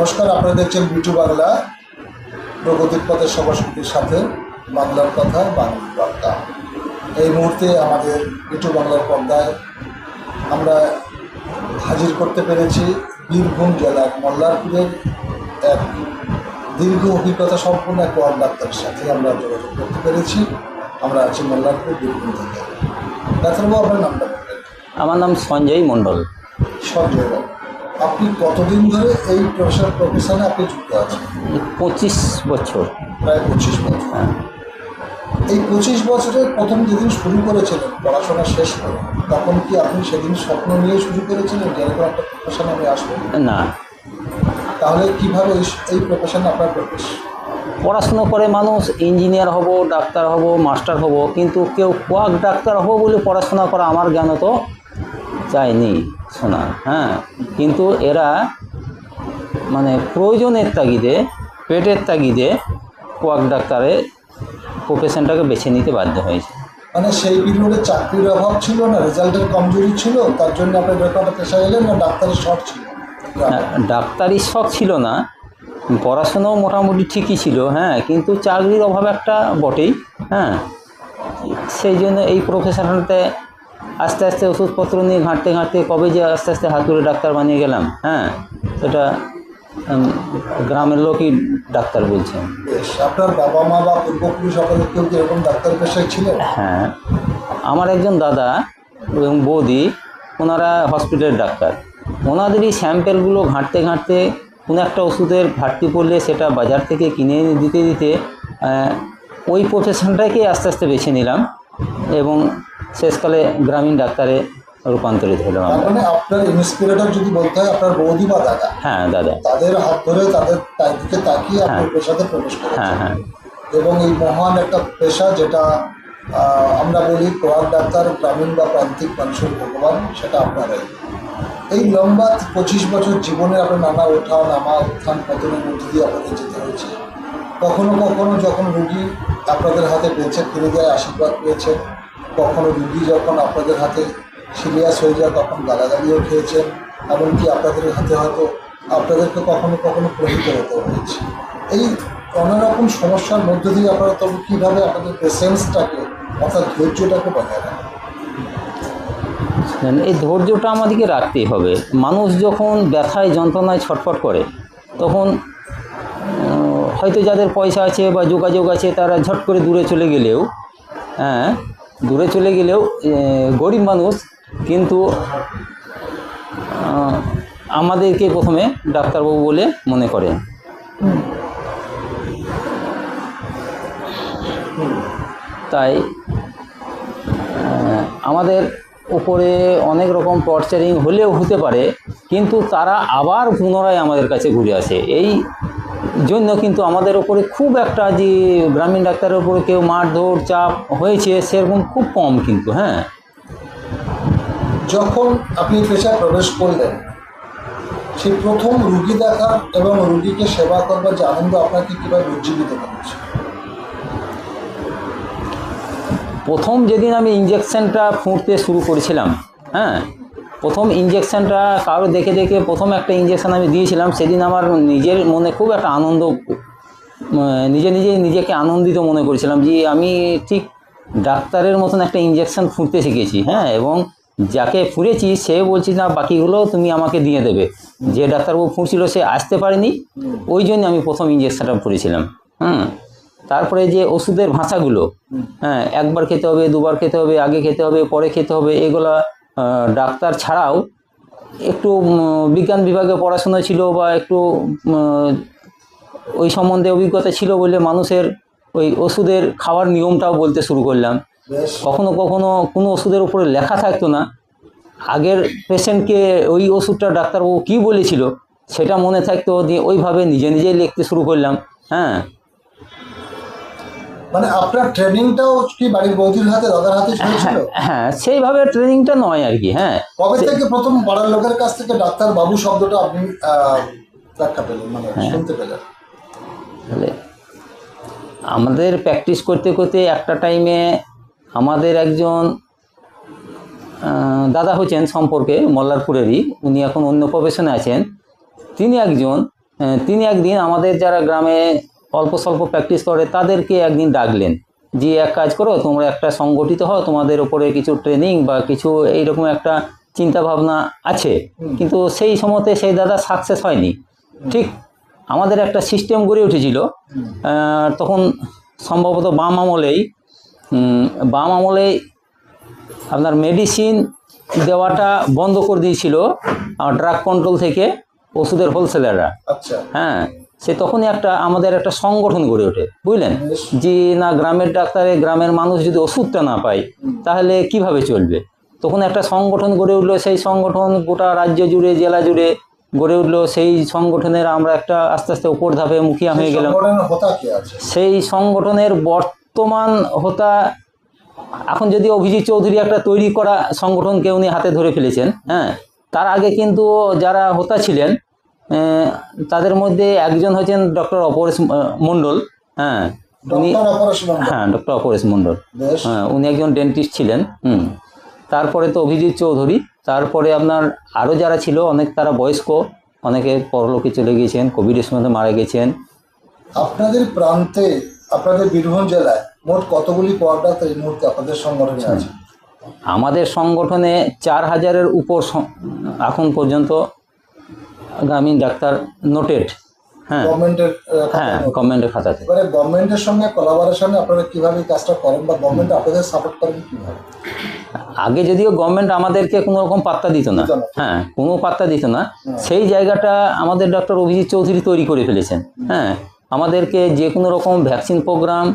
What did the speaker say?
নমস্কার আপনারা দেখছেন বিটু বাংলা। প্রগতির পথের সংস্কৃতির সাথে বাংলার কথা বাংলার বার্তা। এই মুহূর্তে আমাদের বিটু বাংলার পর্দায় আমরা হাজির করতে পেরেছি বীরভূম জেলার মল্লারপুরের এক দীর্ঘ অভিজ্ঞতা সম্পন্ন এক ওয়ার্ড ডাক্তারের সাথে আমরা যোগাযোগ করতে পেরেছি। আমরা আছি মল্লারপুর বীরভূম থেকে। ডাক্তারবাবু আপনার নামটা আমার নাম সঞ্জয় মণ্ডল। সঞ্জয় বাবু। আপনি কতদিন ধরে এই প্রফেশন প্রফেশনে আপনি যুক্ত আছেন? পঁচিশ বছর। প্রায় পঁচিশ বছর। হ্যাঁ। এই পঁচিশ বছরের প্রথম যেদিন শুরু করেছিলেন পড়াশোনা শেষ করে তখন কি আপনি সেদিন স্বপ্ন নিয়ে শুরু করেছিলেন যে এরকম একটা প্রফেশনে আমি আসব? না। তাহলে কীভাবে এই এই প্রফেশনে আপনার প্রবেশ? পড়াশুনো করে মানুষ ইঞ্জিনিয়ার হব ডাক্তার হব মাস্টার হব কিন্তু কেউ কোয়াক ডাক্তার হব বলে পড়াশোনা করা আমার জ্ঞান তো চায়নি শোনা হ্যাঁ। কিন্তু এরা মানে প্রয়োজনের তাগিদে পেটের তাগিদে কোয়াক ডাক্তারের প্রফেশনটাকে বেছে নিতে বাধ্য হয়েছে। মানে সেই পিরিয়ডে চাকরির অভাব ছিল না রেজাল্টের কমজোরি ছিল তার জন্য আপনি রেকর্ডে পেশা এলেন না ডাক্তারের শখ ছিল? ডাক্তারি শখ ছিল না পড়াশোনাও মোটামুটি ঠিকই ছিল হ্যাঁ কিন্তু চাকরির অভাব একটা বটেই হ্যাঁ। সেই জন্য এই প্রফেশনটাতে আস্তে আস্তে ওষুধপত্র নিয়ে ঘাঁটতে ঘাঁটতে কবে যে আস্তে আস্তে হাতুড়ে ডাক্তার বানিয়ে গেলাম হ্যাঁ? সেটা গ্রামের লোকই ডাক্তার বলছেন। আপনার বাবা মা বা পূর্বপুরুষ কেউ কি এরকম ডাক্তার পেশায় ছিলেন? হ্যাঁ আমার একজন দাদা এবং বৌদি ওনারা হসপিটালের ডাক্তার। ওনাদেরই স্যাম্পেলগুলো ঘাঁটতে ঘাঁটতে কোনো একটা ওষুধের ঘাটতি পড়লে সেটা বাজার থেকে কিনে এনে দিতে দিতে ওই প্রফেশনটাকেই আস্তে আস্তে বেছে নিলাম এবং শেষকালে গ্রামীণ ডাক্তারে রূপান্তরিত আমরা। মানে আপনার ইন্সপিরেটর যদি বলতে হয় আপনার বৌদি বা দাদা? হ্যাঁ দাদা। তাদের হাত ধরে তাদের দিকে তাকিয়ে আপনি হ্যাঁ। পেশাতে প্রবেশ হ্যাঁ হ্যাঁ। এবং এই মহান একটা পেশা যেটা আমরা বলি কোয়াক ডাক্তার গ্রামীণ বা প্রান্তিক মানুষের ভগবান সেটা আপনারাই। এই লম্বা পঁচিশ বছর জীবনে আপনার নানা ওঠা নামা উত্থান পতনের মধ্যে দিয়ে আপনাদের যেতে হয়েছে। কখনো কখনো যখন রুগী আপনাদের হাতে বেঁচে ফিরে যায় আশীর্বাদ পেয়েছেন কখনো রুগী যখন আপনাদের হাতে সিরিয়াস হয়ে যায় তখন গালাগালিও খেয়েছেন, এমনকি আপনাদের হাতে হয়তো আপনাদেরকে কখনো কখনো প্রহিত হতে হয়েছে। এই অন্যরকম সমস্যার মধ্য দিয়ে আপনারা তবে কীভাবে আপনাদের পেশেন্সটাকে অর্থাৎ ধৈর্যটাকে বজায় রাখেন? এই ধৈর্যটা আমাদেরকে রাখতেই হবে। মানুষ যখন ব্যথায়, যন্ত্রণায় ছটফট করে, তখন হয়তো যাদের পয়সা আছে বা যোগাযোগ আছে, তারা ঝট করে দূরে চলে গেলেও হ্যাঁ দূরে চলে গেলেও গরিব মানুষ, কিন্তু আমাদেরকে প্রথমে ডাক্তারবাবু বলে মনে করেন তাই আমাদের উপরে অনেক রকম টর্চারিং হলেও হতে পারে, কিন্তু তারা আবার পুনরায় আমাদের কাছে ঘুরে আসে। এই জন্য কিন্তু আমাদের ওপরে খুব একটা যে গ্রামীণ ডাক্তারের উপরে কেউ মারধর চাপ হয়েছে সেরকম খুব কম কিন্তু হ্যাঁ। যখন আপনি পেশায় প্রবেশ করলেন সেই প্রথম রুগী দেখা এবং রুগীকে সেবা করবার যে আনন্দ আপনাকে কীভাবে উজ্জীবিত করেছে? প্রথম যেদিন আমি ইঞ্জেকশনটা ফুঁড়তে শুরু করেছিলাম হ্যাঁ প্রথম ইঞ্জেকশানটা কারও দেখে দেখে প্রথম একটা ইঞ্জেকশান আমি দিয়েছিলাম, সেদিন আমার নিজের মনে খুব একটা আনন্দ নিজে নিজে নিজেকে আনন্দিত মনে করেছিলাম যে আমি ঠিক ডাক্তারের মতন একটা ইঞ্জেকশান ফুঁড়তে শিখেছি হ্যাঁ এবং যাকে ফুঁড়েছি সে বলছি, না, বাকিগুলো তুমি আমাকে দিয়ে দেবে। যে ডাক্তারবাবু ফুঁড়ছিল সে আসতে পারেনি। ওই জন্য আমি প্রথম ইঞ্জেকশানটা ফুঁড়েছিলাম হুম। তারপরে যে ওষুধের ভাষাগুলো হ্যাঁ একবার খেতে হবে, দুবার খেতে হবে, আগে খেতে হবে, পরে খেতে হবে, এগুলা ডাক্তার ছাড়াও একটু বিজ্ঞান বিভাগে পড়াশোনা ছিল বা একটু ওই সম্বন্ধে অভিজ্ঞতা ছিল বলে মানুষের ওই ওষুধের খাওয়ার নিয়মটাও বলতে শুরু করলাম। কখনো কখনো কোনো ওষুধের উপরে লেখা থাকতো না। আগের পেশেন্টকে ওই ওষুধটা ডাক্তারবাবু কী বলেছিল সেটা মনে থাকতো দিয়ে ওইভাবে নিজে নিজেই লিখতে শুরু করলাম। হ্যাঁ? মানে আপনার ট্রেনিংটাও কি বাড়ির বৌদির হাতে দাদার হাতে হয়েছিল হ্যাঁ সেইভাবে ট্রেনিংটা নয় আর কি হ্যাঁ। কবে থেকে প্রথম পাড়ার লোকের কাছ থেকে ডাক্তার বাবু শব্দটা আপনি ব্যাখ্যা পেলেন মানে শুনতে পেলেন? আমাদের প্র্যাকটিস করতে করতে একটা টাইমে আমাদের একজন দাদা হচ্ছেন সম্পর্কে মল্লারপুরেরই উনি এখন অন্য প্রফেশনে আছেন। তিনি একজন তিনি একদিন আমাদের যারা গ্রামে অল্প স্বল্প প্র্যাকটিস করে তাদেরকে একদিন ডাকলেন। যে এক কাজ করো তোমরা একটা সংগঠিত হও তোমাদের ওপরে কিছু ট্রেনিং বা কিছু এইরকম একটা চিন্তা ভাবনা আছে কিন্তু সেই সময়তে সেই দাদা সাকসেস হয়নি। ঠিক আমাদের একটা সিস্টেম গড়ে উঠেছিল। তখন সম্ভবত বাম আমলেই বাম আমলেই আপনার মেডিসিন দেওয়াটা বন্ধ করে দিয়েছিল ড্রাগ কন্ট্রোল থেকে ওষুধের হোলসেলাররা আচ্ছা। হ্যাঁ। সে তখনই একটা আমাদের একটা সংগঠন গড়ে ওঠে বুঝলেন? যে না গ্রামের ডাক্তারে গ্রামের মানুষ যদি ওষুধটা না পায় তাহলে কীভাবে চলবে? তখন একটা সংগঠন গড়ে উঠল সেই সংগঠন গোটা রাজ্য জুড়ে জেলা জুড়ে গড়ে উঠল। সেই সংগঠনের আমরা একটা আস্তে আস্তে উপর ধাপে মুখিয়া হয়ে গেলাম। সেই সংগঠনের বর্তমান হোতা এখন যদি অভিজিৎ চৌধুরী একটা তৈরি করা সংগঠনকে উনি হাতে ধরে ফেলেছেন হ্যাঁ তার আগে কিন্তু যারা হোতা ছিলেন তাদের মধ্যে একজন হচ্ছেন ডক্টর অপরেশ মণ্ডল হ্যাঁ উনি হ্যাঁ ডক্টর অপরেশ মণ্ডল। হ্যাঁ উনি একজন ডেন্টিস্ট ছিলেন হুম। তারপরে তো অভিজিৎ চৌধুরী তারপরে আপনার আরও যারা ছিল অনেক তারা বয়স্ক অনেকে পরলোকে চলে গিয়েছেন কোভিডের সময় মারা গেছেন। আপনাদের প্রান্তে আপনাদের বীরভূম জেলায় মোট কতগুলি কোয়াক এই মুহূর্তে আপনাদের সংগঠনে আছে? আমাদের সংগঠনে চার হাজারের উপর এখন পর্যন্ত গ্রামীণ ডাক্তার নোটেড হ্যাঁ। গভর্নমেন্টের হ্যাঁ গভর্নমেন্টের খাতাতে। এবারে গভর্নমেন্টের সঙ্গে কোলাবোরেশনে আপনারা কীভাবে কাজটা করেন বা গভর্নমেন্ট আপনাদের সাপোর্ট করেন কীভাবে? আগে যদিও গভর্নমেন্ট আমাদেরকে কোনো রকম পাত্তা দিত না দিত না। হ্যাঁ কোনো পাত্তা দিত না। সেই জায়গাটা আমাদের ডক্টর অভিজিৎ চৌধুরী তৈরি করে ফেলেছেন হ্যাঁ। আমাদেরকে যে কোনো রকম ভ্যাকসিন প্রোগ্রাম